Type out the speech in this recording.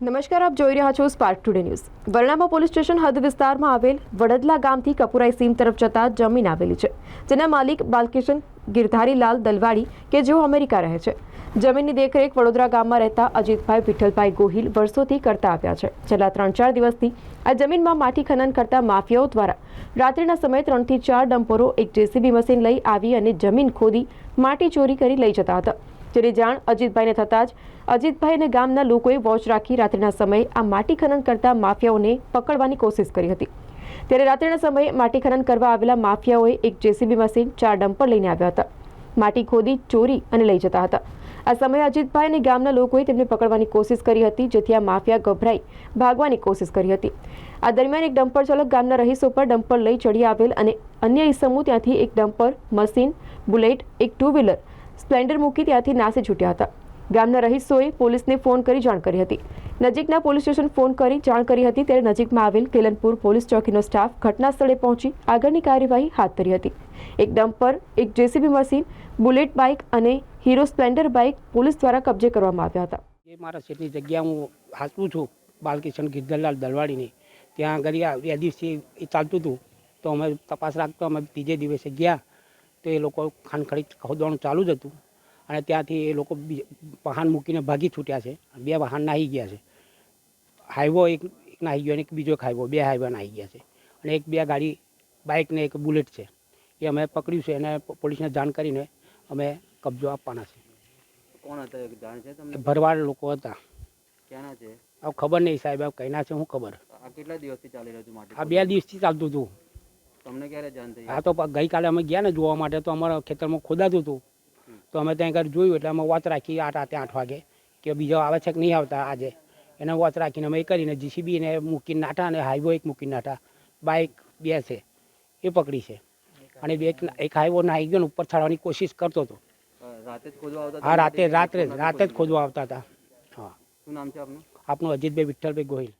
નમસ્કાર, આપ જોઈ રહ્યા છો Spark Today news Varnama police station હદ વિસ્તારમાં આવેલ વડદલા ગામથી કપુરાઈ સીમ તરફ જતા જમીન આવેલી છે. જેના માલિક બાલકિશન ગિરધારીલાલ દલવાડી કે જેઓ અમેરિકા રહે છે. જમીનની દેખરેખ વડોદરા ગામમાં રહેતા અજીતભાઈ વિઠ્ઠલભાઈ ગોહિલ વર્ષોથી કરતા આવ્યા છે. છેલ્લા ત્રણ ચાર દિવસથી આ જમીનમાં માટી ખનન કરતા માફિયાઓ દ્વારા રાત્રિના સમયે ત્રણથી ચાર ડમ્પરો એક જેસીબી મશીન લઈ આવી અને જમીન ખોદી, માટી ચોરી કરી લઈ જતા હતા. જેની જાણ અજીતભાઈને થતાં જ અજીતભાઈ અને ગામના લોકોએ વોચ રાખી રાત્રિના સમયે આ માટી ખનન કરતા માફિયાઓને પકડવાની કોશિશ કરી હતી. ત્યારે રાત્રિના સમયે માટી ખનન કરવા આવેલા માફિયાઓએ એક જેસીબી મશીન ચાર ડમ્પર લઈને આવ્યા હતા. માટી ખોદી, ચોરી અને લઈ જતા હતા. આ સમયે અજીતભાઈ અને ગામના લોકોએ તેમને પકડવાની કોશિશ કરી હતી, જેથી આ માફિયા ગભરાઈ ભાગવાની કોશિશ કરી હતી. આ દરમિયાન એક ડમ્પર ચાલક ગામના રહીશો પર ડમ્પર લઈ ચડી આવેલ અને અન્ય ઈસમો ત્યાંથી એક ડમ્પર, મશીન, બુલેટ, એક ટુ વ્હીલર સ્પ્લેન્ડર મૂકી ત્યાંથી નાસી છૂટ્યા હતા. ગામના રહીશોએ પોલીસને ફોન કરી જાણ કરી હતી. નજીકના પોલીસ સ્ટેશન ફોન કરી જાણ કરી હતી, ત્યારે નજીકમાં આવેલ કેલનપુર પોલીસ ચોકીનો સ્ટાફ ઘટના સ્થળે પહોંચી આગળની કાર્યવાહી હાથ ધરી હતી. એક ડમ્પર એક જેસીબી મશીન, બુલેટ બાઇક અને હીરો સ્પ્લેન્ડર બાઇક પોલીસ દ્વારા કબજે કરવામાં આવ્યા હતા. એ મારા શેઠની જગ્યા હું હાચવું છું, બાલકિશન ગિરધરલાલ દલવાડીની. ત્યાં આગળ બે દિવસે એ ચાલતું હતું. તો અમે તપાસ રાખતો અમે ત્રીજે દિવસે ગયા. તો એ લોકો ખાનખડી ખોદવાનું ચાલુ જ હતું. અને ત્યાંથી એ લોકો વાહન મૂકીને ભાગી છૂટ્યા છે. બે વાહન નાહી ગયા છે. હાઈવો એક એક નાહી ગયો અને એક બીજો એક હાઈવો બે હાઈવા નાહી ગયા છે. અને એક બે ગાડી બાઇક ને એક બુલેટ છે. એ અમે પકડ્યું છે અને પોલીસને જાણ કરીને અમે કબજો આપવાના છે. કોણ હતા? જાણ છે તમને? ભરવાડ લોકો હતા. ક્યાંના છે? હવે ખબર નહીં સાહેબ હવે કઈના છે શું ખબર. આ કેટલા દિવસથી ચાલી રહ્યું હતું આ બે દિવસથી ચાલતું હતું. તમને ક્યારે જાણ થઈ? હા તો ગઈકાલે અમે ગયા ને જોવા માટે તો અમારા ખેતરમાં ખોદાતું હતું. તો અમે ત્યાં આગળ જોયું એટલે અમે વાત રાખી આઠ રાતે આઠ વાગે કે બીજો આવે છે કે નહીં આવતા આજે. એને વાત રાખીને અમે એ કરીને જીસીબી ને મૂકીને નાટા અને હાઈવો એક મૂકીને નાટા બાઇક બે છે એ પકડી છે. અને બે એક હાઈવો નાહી ગયો ને ઉપર ચડવાની કોશિશ કરતો હતો. હા રાતે રાત્રે રાતે જ ખોદવા? ખોદવા આવતા હતા. હા. શું નામ છે આપનું? આપનું અજીતભાઈ વિઠ્ઠલભાઈ ગોહિલ.